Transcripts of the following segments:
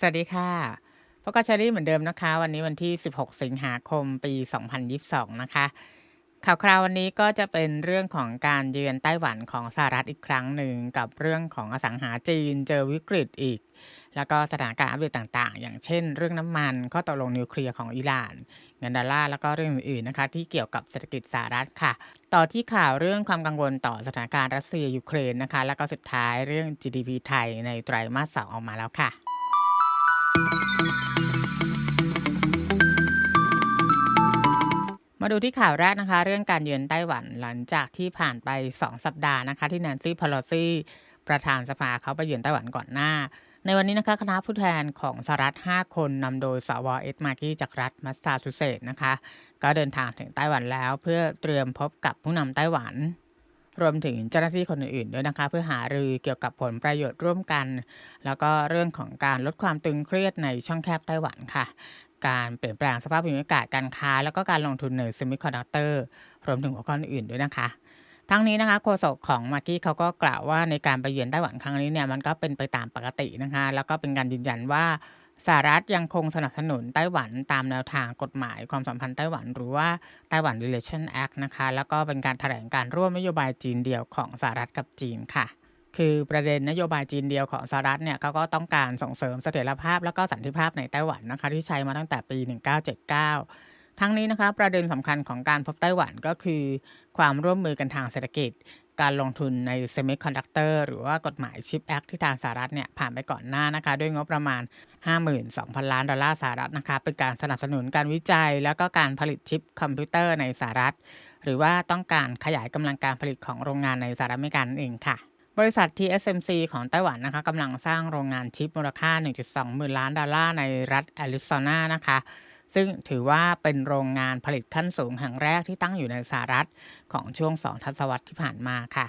สวัสดีค่ะพบกับเชอรี่เหมือนเดิมนะคะ วันนี้วันที่ 16 สิงหาคม ปี 2022 นะคะ ข่าวคราววันนี้ก็จะเป็นเรื่องของการเยือนไต้หวันของสหรัฐอีกครั้งหนึ่งกับเรื่องของอสังหาจีนเจอวิกฤตอีก แล้วก็สถานการณ์อัปเดตต่างๆ อย่างเช่น เรื่องน้ำมันข้อตกลงนิวเคลียร์ของอิหร่านเงินดอลลาร์แล้วก็เรื่องอื่นๆนะคะที่เกี่ยวกับเศรษฐกิจสหรัฐค่ะ ต่อที่ข่าวเรื่องความกังวลต่อสถานการณ์รัสเซียยูเครนนะคะ แล้วก็สุดท้ายเรื่อง GDP ไทยในไตรมาสสองออกมาแล้วค่ะ มาดูที่ข่าวแรกนะคะ เรื่องการเยือนไต้หวันหลังจากที่ผ่านไป 2 สัปดาห์นะคะ ที่แนนซี่พอลซีประธานสภาเขาไปเยือนไต้หวันก่อนหน้า ในวันนี้นะคะคณะผู้แทนของสหรัฐ 5 คนนำโดยสวเอ็ดมาร์กี้จากรัฐมัสซาชูเซตส์นะคะ ก็เดินทางถึงไต้หวันแล้วเพื่อเตรียมพบกับผู้นำไต้หวัน รวมถึงเจ้าหน้าที่คนอื่นๆด้วยนะคะ เพื่อหารือเกี่ยวกับผลประโยชน์ร่วมกัน แล้วก็เรื่องของการลดความตึงเครียดในช่องแคบไต้หวันค่ะ การเปลี่ยนแปลงสภาพภูมิอากาศการค้า แล้วก็การลงทุนในเซมิคอนดักเตอร์รวมถึงหัวข้ออื่นๆด้วยนะคะทั้งนี้นะคะโฆษกของมาร์กี้เขาก็กล่าวว่าในการไปเยือนไต้หวันครั้งนี้เนี่ยมันก็เป็นไปตามปกตินะคะ แล้วก็เป็นการยืนยันว่า สหรัฐยังคงสนับสนุนไต้หวันตามแนวทางกฎหมายความสัมพันธ์ไต้หวันหรือว่าไต้หวัน Relation Act นะคะ แล้วก็เป็นการแถลงการร่วมนโยบายจีนเดียวของสหรัฐกับจีนค่ะ คือประเด็นนโยบายจีนเดียวของสหรัฐเนี่ยเขาก็ต้องการส่งเสริมเสถียรภาพแล้วก็สันติภาพในไต้หวันนะคะ ที่ใช้มาตั้งแต่ปี 1979 ทั้งนี้นะคะประเด็นสำคัญของการพบไต้หวันก็คือ ความร่วมมือกันทางเศรษฐกิจ การลงทุนในเซมิคอนดักเตอร์หรือว่ากฎหมายชิปแอคที่ทางสหรัฐเนี่ยผ่านไปก่อนหน้านะคะ ด้วยงบประมาณ 52,000 ล้านดอลลาร์สหรัฐนะคะเป็นการสนับสนุนการวิจัย แล้วก็การผลิตชิปคอมพิวเตอร์ในสหรัฐ หรือว่าต้องการขยายกำลังการผลิตของโรงงานในสหรัฐอเมริกานั่นเองค่ะบริษัท TSMC ของไต้หวันนะคะกำลังสร้างโรงงานชิปมูลค่า 1.2 หมื่นล้านดอลลาร์ในรัฐแอริโซนานะคะ ซึ่งถือว่าเป็นโรงงานผลิตขั้นสูงแห่งแรกที่ตั้งอยู่ในสหรัฐของช่วง2ทศวรรษที่ผ่านมาค่ะ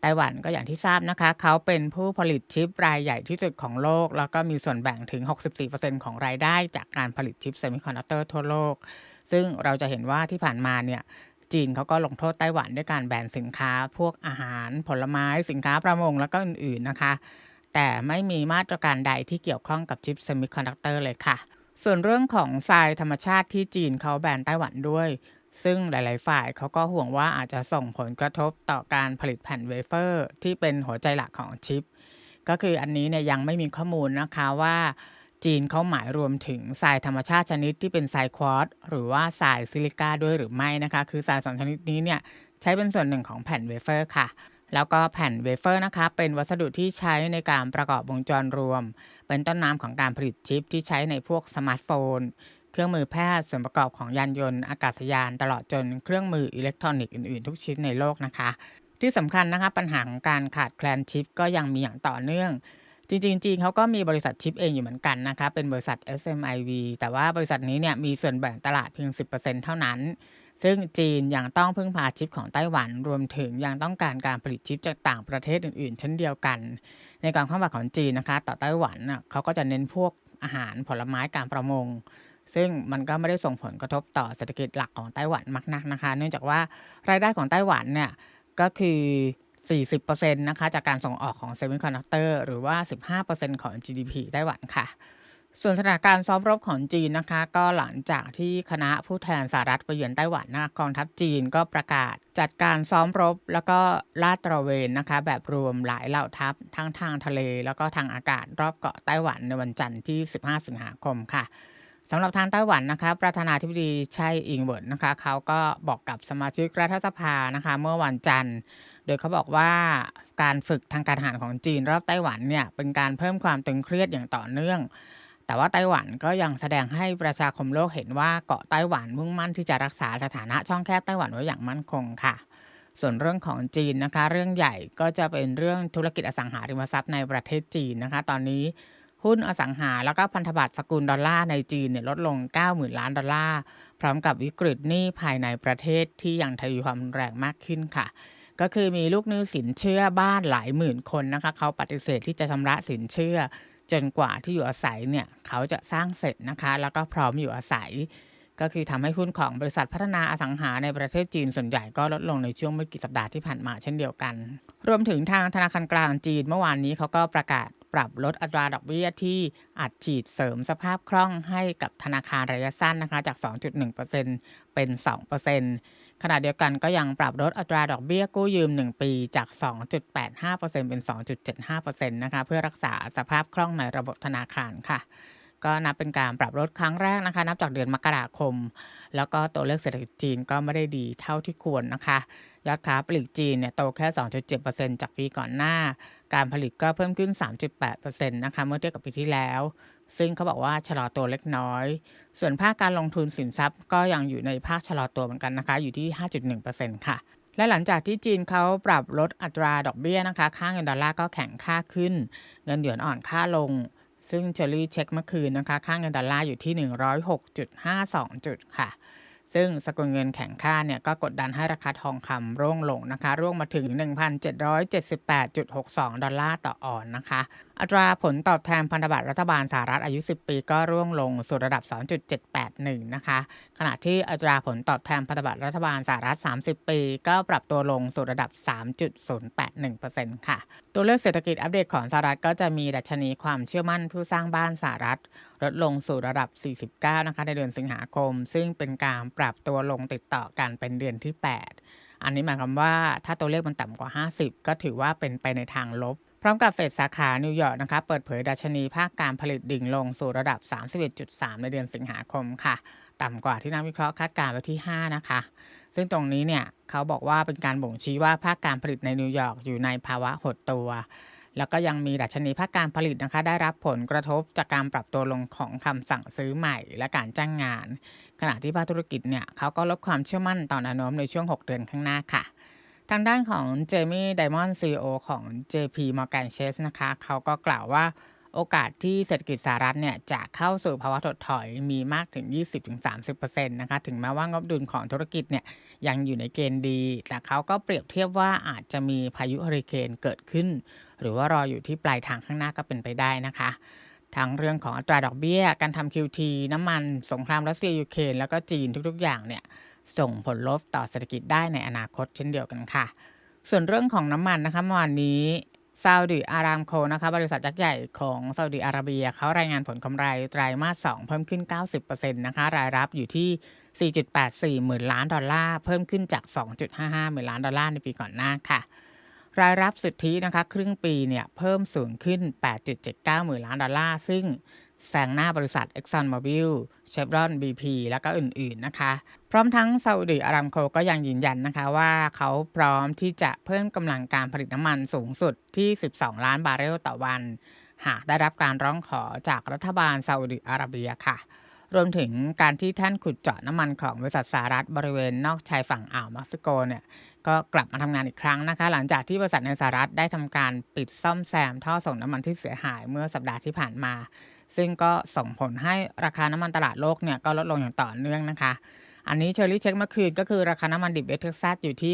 ไต้หวันก็อย่างที่ทราบนะคะ เขาเป็นผู้ผลิตชิปรายใหญ่ที่สุดของโลก แล้วก็มีส่วนแบ่งถึง 64%ของรายได้จากการผลิตชิปเซมิคอนดักเตอร์ทั่วโลก ซึ่งเราจะเห็นว่าที่ผ่านมาเนี่ยจีนเขาก็ลงโทษไต้หวันด้วยการแบนสินค้า พวกอาหารผลไม้สินค้าประมงแล้วก็อื่นๆนะคะ แต่ไม่มีมาตรการใดที่เกี่ยวข้องกับชิปเซมิคอนดักเตอร์เลยค่ะ ส่วนเรื่องของทรายธรรมชาติที่จีนเขาแบนไต้หวันด้วย ซึ่งหลาย ๆ ฝ่ายเขาก็ห่วงว่าอาจจะส่งผลกระทบต่อการผลิตแผ่นเวเฟอร์ ที่เป็นหัวใจหลักของชิป ก็คืออันนี้เนี่ยยังไม่มีข้อมูลนะคะว่าจีนเขาหมายรวมถึงทรายธรรมชาติชนิดที่เป็นทรายควอตหรือว่าทรายซิลิก้าด้วยหรือไม่นะคะ คือทรายสองชนิดนี้เนี่ยใช้เป็นส่วนหนึ่งของแผ่นเวเฟอร์ค่ะ แล้วก็แผ่นเวเฟอร์นะคะเป็นวัสดุที่ใช้ในการประกอบวงจรรวม เป็นต้นน้ำของการผลิตชิปที่ใช้ในพวกสมาร์ทโฟน เครื่องมือแพทย์ส่วนประกอบของยานยนต์อากาศยานตลอดจนเครื่องมืออิเล็กทรอนิกส์อื่นๆ ทุกชิ้นในโลกนะคะ ที่สำคัญนะคะปัญหาของการขาดแคลนชิปก็ยังมีอย่างต่อเนื่องจริงๆจีนเขาก็มีบริษัทชิปเองอยู่เหมือนกันนะคะเป็นบริษัท SMIV แต่ว่าบริษัทนี้เนี่ยมีส่วนแบ่งตลาดเพียง 10%เท่านั้น ซึ่งจีนยังต้องพึ่งพาชิปของไต้หวันรวมถึงยังต้องการการผลิตชิปจากต่างประเทศอื่นๆ เช่นเดียวกัน ในการเข้ามาของจีนนะคะ ต่อไต้หวันน่ะเขาก็จะเน้นพวกอาหารผลไม้การประมง ซึ่งมันก็ไม่ได้ส่งผลกระทบต่อเศรษฐกิจหลักของไต้หวันมากนักนะคะ เนื่องจากว่ารายได้ของไต้หวันเนี่ยก็คือ 40%นะคะจากการส่งออกของเซมิคอนดักเตอร์หรือว่า 15%ของ GDP ไต้หวันค่ะ ส่วนสถานการณ์ซ้อมรบของจีนนะคะ ก็หลังจากที่คณะผู้แทนสหรัฐไปเยือนไต้หวันนะกองทัพจีนก็ประกาศจัดการซ้อมรบ แล้วก็ลาดตระเวนนะคะ แบบรวมหลายเหล่าทัพทั้งทางทะเล แล้วก็ทางอากาศรอบเกาะไต้หวันในวันจันทร์ที่ 15 สิงหาคมค่ะสำหรับทางไต้หวันนะคะ ประธานาธิบดีไช่อิงเวินนะคะ เขาก็บอกกับสมาชิกรัฐสภานะคะ เมื่อวันจันทร์ โดยเขาบอกว่าการฝึกทางการทหารของจีนรอบไต้หวันเนี่ยเป็นการเพิ่มความตึงเครียดอย่างต่อเนื่อง แต่ว่าไต้หวันก็ยังแสดงให้ประชาคมโลกเห็นว่าเกาะไต้หวันมุ่งมั่นที่จะรักษาสถานะช่องแคบไต้หวันไว้อย่างมั่นคงค่ะ ส่วนเรื่องของจีนนะคะ เรื่องใหญ่ก็จะเป็นเรื่องธุรกิจอสังหาริมทรัพย์ในประเทศจีนนะคะ ตอนนี้หุ้นอสังหาแล้วก็พันธบัตรสกุลดอลลาร์ในจีนเนี่ยลดลง 90,000 ล้านดอลลาร์ พร้อมกับวิกฤตหนี้ภายในประเทศที่ยังทวีความแรงมากขึ้นค่ะ ก็คือมีลูกหนี้สินเชื่อบ้านหลายหมื่นคนนะคะ เขาปฏิเสธที่จะชำระสินเชื่อ จนกว่าที่อยู่อาศัยเนี่ยเขาจะสร้างเสร็จนะคะ แล้วก็พร้อมอยู่อาศัย ก็คือทำให้หุ้นของบริษัทพัฒนาอสังหาในประเทศจีนส่วนใหญ่ก็ลดลงในช่วงไม่กี่สัปดาห์ที่ผ่านมาเช่นเดียวกัน รวมถึงทางธนาคารกลางจีนเมื่อวานนี้เขาก็ประกาศ ปรับลดอัตราดอกเบี้ยที่อัดฉีดเสริมสภาพคล่องให้กับธนาคารระยะสั้นนะคะจาก 2.1%เป็น 2%ขณะเดียวกันก็ยังปรับลดอัตราดอกเบี้ยกู้ยืม 1 ปีจาก 2.85%เป็น 2.75%นะคะเพื่อรักษาสภาพคล่องในระบบธนาคารค่ะก็นับเป็นการปรับลดครั้งแรกนะคะ นับจากเดือนมกราคม แล้วก็ตัวเลขเศรษฐกิจจีนก็ไม่ได้ดีเท่าที่ควรนะคะ ยอดค้าปลีกจีนเนี่ยโตแค่ 2.7%จากปีก่อนหน้า การผลิตก็เพิ่มขึ้น 3.8%นะคะเมื่อเทียบกับปีที่แล้ว ซึ่งเขาบอกว่าชะลอตัวเล็กน้อย ส่วนภาคการลงทุนสินทรัพย์ก็ยังอยู่ในภาคชะลอตัวเหมือนกันนะคะ อยู่ที่ 5.1%ค่ะ และหลังจากที่จีนเขาปรับลดอัตราดอกเบี้ยนะคะ ค่าเงินดอลลาร์ก็แข็งค่าขึ้น เงินหยวนอ่อนค่าลง ซึ่งเชอรี่เช็คเมื่อคืนนะคะ ค่าเงินดอลลาร์อยู่ที่ 106.52 จุดค่ะ ซึ่งสกุลเงินแข็งค่าเนี่ยก็กดดันให้ราคาทองคำร่วงลงนะคะร่วงมาถึง 1,778.62 ดอลลาร์ต่อออนนะคะ อัตราผลตอบแทนพันธบัตรรัฐบาลสหรัฐอายุ 10 ปีก็ร่วงลงสู่ระดับ 2.781 นะคะ ขณะที่อัตราผลตอบแทนพันธบัตรรัฐบาลสหรัฐ 30 ปี ก็ปรับตัวลงสู่ระดับ 3.081%ค่ะ ตัวเลขเศรษฐกิจอัปเดตของสหรัฐก็จะมีดัชนีความเชื่อมั่นผู้สร้างบ้านสหรัฐ ลดลงสู่ระดับ 49 นะคะ ในเดือนสิงหาคม ซึ่งเป็นการปรับตัวลงติดต่อกันเป็นเดือนที่ 8 อันนี้หมายความว่าถ้าตัวเลขมันต่ำกว่า 50 ก็ถือว่าเป็นไปในทางลบพร้อมกับเฟดสาขานิวยอร์กนะคะเปิดเผยดัชนีภาคการผลิตดิ่งลงสู่ระดับ 31.3 ในเดือนสิงหาคมค่ะ ต่ำกว่าที่นักวิเคราะห์คาดการณ์ไว้ที่ 5 นะคะ ซึ่งตรงนี้เนี่ยเขาบอกว่าเป็นการบ่งชี้ว่าภาคการผลิตในนิวยอร์กอยู่ในภาวะหดตัว แล้วก็ยังมีดัชนีภาคการผลิตนะคะ ได้รับผลกระทบจากการปรับตัวลงของคำสั่งซื้อใหม่และการจ้างงาน ขณะที่ภาคธุรกิจเนี่ยเขาก็ลดความเชื่อมั่นต่อแนวโน้มในช่วง 6 เดือนข้างหน้าค่ะ ทางด้านของเจมี่ไดมอนด์ซีอของ JP Morgan Chase นะคะเขาก็กล่าวว่า โอกาสที่เศรษฐกิจสหรัฐเนี่ยจะเข้าสู่ภาวะถดถอยมีมากถึง 20-30%นะคะถึงแม้ว่างบดุลของธุรกิจเนี่ยยังอยู่ในเกณฑ์ดี แต่เขาก็เปรียบเทียบว่าอาจจะมีพายุเฮอริเคนเกิดขึ้น หรือว่ารออยู่ที่ปลายทางข้างหน้าก็เป็นไปได้นะคะทั้งเรื่องของอัตราดอกเบี้ย การทำ QT น้ำมัน สงครามรัสเซียยูเครนแล้วก็จีนทุกๆ อย่างเนี่ยส่งผลลบต่อเศรษฐกิจได้ในอนาคตเช่นเดียวกันค่ะ ส่วนเรื่องของน้ำมันนะคะเมื่อวานนี้ ซาอุดิอารามโคนะคะบริษัทยักษ์ใหญ่ของซาอุดิอาระเบียเขารายงานผลกำไรไตรมาส 2 เพิ่มขึ้น 90%นะคะรายรับอยู่ที่ 4.84 หมื่นล้านดอลลาร์ เพิ่มขึ้นจาก 2.55 หมื่นล้านดอลลาร์ในปีก่อนหน้าค่ะ รายรับสุทธินะคะครึ่งปีเนี่ยเพิ่มสูงขึ้น 8.79 หมื่นล้านดอลลาร์ ซึ่ง แซงหน้าบริษัท ExxonMobil Chevron BP และก็อื่นๆนะคะ พร้อมทั้งซาอุดีอารามโคก็ยังยืนยันนะคะว่าเขาพร้อมที่จะเพิ่มกำลังการผลิตน้ำมันสูงสุดที่ 12 ล้านบาร์เรลต่อวัน หากได้รับการร้องขอจากรัฐบาลซาอุดีอาระเบียค่ะ รวมถึงการที่ท่านขุดเจาะน้ำมันของบริษัทสหรัฐบริเวณนอกชายฝั่งอ่าวเม็กซิโกเนี่ยก็กลับมาทำงานอีกครั้งนะคะ หลังจากที่บริษัทในสหรัฐได้ทำการปิดซ่อมแซมท่อส่งน้ำมันที่เสียหายเมื่อสัปดาห์ที่ผ่านมา ซึ่งก็ส่งผลให้ราคาน้ำมันตลาดโลกเนี่ยก็ลดลงอย่างต่อเนื่องนะคะอันนี้เชอรี่เช็คเมื่อคืนก็คือราคาน้ำมันดิบเวสเท็กซัสอยู่ที่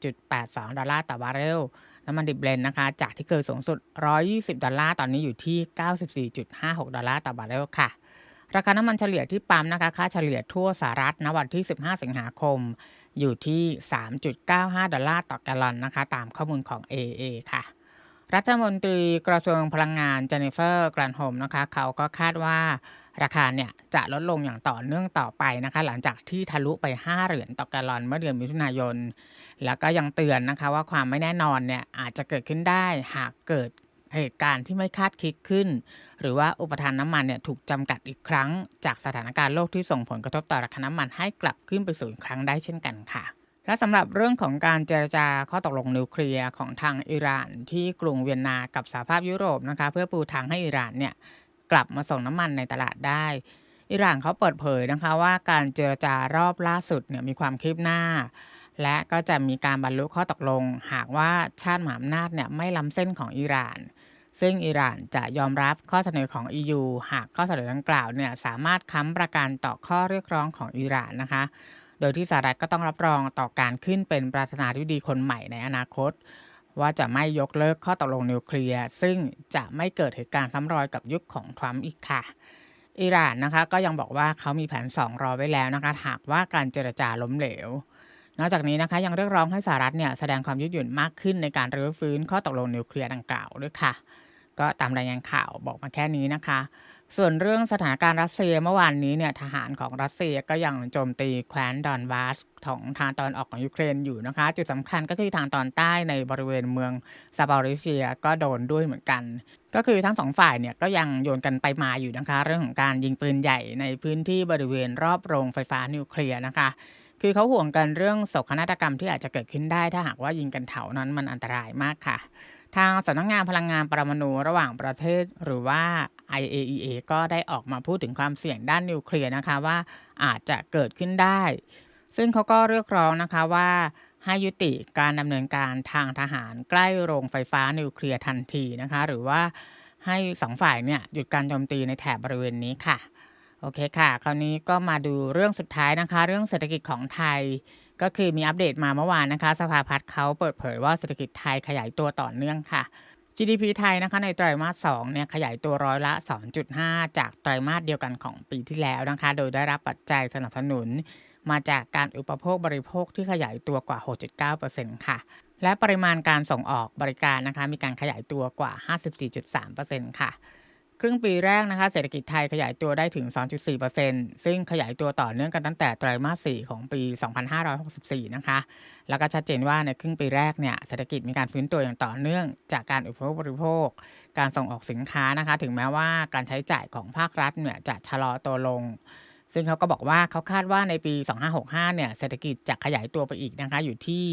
88.82 ดอลลาร์ต่อบาร์เรล น้ำมันดิบเบลนด์นะคะ จากที่เคยสูงสุด 120 ดอลลาร์ ตอนนี้อยู่ที่ 94.56 ดอลลาร์ต่อบาร์เรลค่ะ ราคาน้ำมันเฉลี่ยที่ปั๊มนะคะค่าเฉลี่ยทั่วสหรัฐณวันที่ 15 สิงหาคม อยู่ที่ 3.95 ดอลลาร์ต่อแกลลอนนะคะ ตามข้อมูลของ AA ค่ะ รัฐมนตรีกระทรวงพลังงานเจนนิเฟอร์กรันโฮมนะคะ เขาก็คาดว่าราคาเนี่ยจะลดลงอย่างต่อเนื่องต่อไปนะคะ หลังจากที่ทะลุไป 5 เหรียญต่อแกลลอนเมื่อเดือนมิถุนายน แล้วก็ยังเตือนนะคะว่าความไม่แน่นอนเนี่ยอาจจะเกิดขึ้นได้หากเกิด เหตุการณ์ที่ไม่คาดคิดขึ้น หรือว่าอุปทานน้ำมันเนี่ยถูกจำกัดอีกครั้ง จากสถานการณ์โลกที่ส่งผลกระทบต่อราคาน้ำมันให้กลับขึ้นไปสู่อีกครั้งได้เช่นกันค่ะ และสำหรับเรื่องของการเจรจาข้อตกลงนิวเคลียร์ของทางอิหร่านที่กรุงเวียนนากับสหภาพยุโรปนะคะ เพื่อปูทางให้อิหร่านเนี่ยกลับมาส่งน้ำมันในตลาดได้อิหร่านเขาเปิดเผยนะคะว่าการเจรจารอบล่าสุดเนี่ยมีความคืบหน้า และก็จะมีการบรรลุข้อตกลง หากว่าชาติมหาอำนาจเนี่ยไม่ล้ำเส้นของอิหร่าน ซึ่งอิหร่านจะยอมรับข้อเสนอของ EU หากข้อเสนอดังกล่าวเนี่ยสามารถค้ำประกันต่อข้อเรียกร้องของอิหร่านนะคะ โดยที่สหรัฐก็ต้องรับรองต่อการขึ้นเป็นประธานาธิบดีคนใหม่ในอนาคต ว่าจะไม่ยกเลิกข้อตกลงนิวเคลียร์ซึ่งจะไม่เกิดเหตุการณ์ซ้ำรอยกับยุคของทรัมป์อีกค่ะอิหร่านนะคะก็ยังบอกว่าเขามีแผน 2 รอไว้แล้วนะคะหากว่าการเจรจาล้มเหลว นอกจากนี้นะคะยังเรียกร้องให้สหรัฐเนี่ยแสดงความยืดหยุ่นมากขึ้นในการรื้อฟื้นข้อตกลงนิวเคลียร์ดังกล่าวด้วยค่ะ ก็ตามรายงานข่าวบอกมาแค่นี้นะคะ ส่วนเรื่องสถานการณ์รัสเซียเมื่อวานนี้เนี่ยทหารของรัสเซียก็ยังโจมตีแคว้นดอนบาสของทางตอนออกของยูเครนอยู่นะคะ จุดสำคัญก็คือทางตอนใต้ในบริเวณเมืองซาบอริเซียก็โดนด้วยเหมือนกัน ก็คือทั้งสองฝ่ายเนี่ยก็ยังโยนกันไปมาอยู่นะคะ เรื่องของการยิงปืนใหญ่ในพื้นที่บริเวณรอบโรงไฟฟ้านิวเคลียร์นะคะ คือเขาห่วงกันเรื่องโศกนาฏกรรมที่อาจจะเกิดขึ้นได้ถ้าหากว่ายิงกันแถวนั้นมันอันตรายมากค่ะ ทางสำนักงงานพลังงานปรมาณูระหว่างประเทศหรือว่า IAEA ก็ได้ออกมาพูดถึงความเสี่ยงด้านนิวเคลียร์นะคะว่าอาจจะเกิดขึ้นได้ ซึ่งเขาก็เรียกร้องนะคะว่าให้ยุติการดำเนินการทางทหารใกล้โรงไฟฟ้านิวเคลียร์ทันทีนะคะ หรือว่าให้สองฝ่ายเนี่ยหยุดการโจมตีในแถบบริเวณนี้ค่ะ โอเคค่ะ คราวนี้ก็มาดูเรื่องสุดท้ายนะคะ เรื่องเศรษฐกิจของไทย ก็คือมีอัปเดตมาเมื่อวานนะคะ สภาพัฒน์เขาเปิดเผยว่าเศรษฐกิจไทยขยายตัวต่อเนื่องค่ะ GDP ไทยนะคะในไตรมาส2เนี่ยขยายตัวร้อยละ 2.5 จากไตรมาสเดียวกันของปีที่แล้วนะคะ โดยได้รับปัจจัยสนับสนุน มาจากการอุปโภคบริโภคที่ขยายตัวกว่า 6.9%ค่ะ และปริมาณการส่งออกบริการนะคะมีการขยายตัวกว่า 54.3%ค่ะ ครึ่งปีแรกนะคะเศรษฐกิจไทยขยายตัวได้ถึง 2.4%ซึ่งขยายตัวต่อเนื่องกันตั้งแต่ไตรมาส 4 ของปี 2564 นะคะ แล้วก็ชัดเจนว่าในครึ่งปีแรกเนี่ยเศรษฐกิจมีการฟื้นตัวอย่างต่อเนื่องจากการอุปโภคบริโภค การส่งออกสินค้านะคะ ถึงแม้ว่าการใช้จ่ายของภาครัฐเนี่ยจะชะลอตัวลง ซึ่งเขาก็บอกว่าเขาคาดว่าในปี 2565 เนี่ยเศรษฐกิจจะขยายตัวไปอีกนะคะอยู่ที่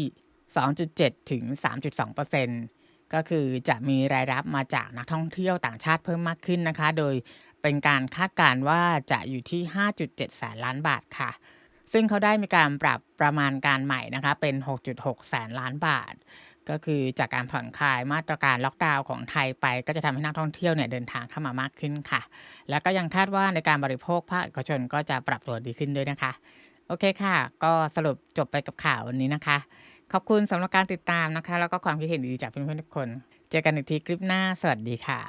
2.7 ถึง 3.2% ก็คือจะมีรายรับมาจากนักท่องเที่ยวต่างชาติเพิ่มมากขึ้นนะคะ โดยเป็นการคาดการณ์ว่าจะอยู่ที่ 5.7 แสนล้านบาทค่ะ ซึ่งเขาได้มีการปรับประมาณการใหม่นะคะ เป็น 6.6 แสนล้านบาท ก็คือจากการผ่อนคลายมาตรการล็อกดาวน์ของไทยไป ก็จะทำให้นักท่องเที่ยวเนี่ยเดินทางเข้ามามากขึ้นค่ะ แล้วก็ยังคาดว่าในการบริโภคภาคเอกชนก็จะปรับตัวดีขึ้นด้วยนะคะ โอเคค่ะ ก็สรุปจบไปกับข่าววันนี้นะคะ ขอบคุณสำหรับการติดตามนะคะ แล้วก็ความคิดเห็นดีจากเพื่อนๆทุกคน เจอกันอีกทีคลิปหน้า สวัสดีค่ะ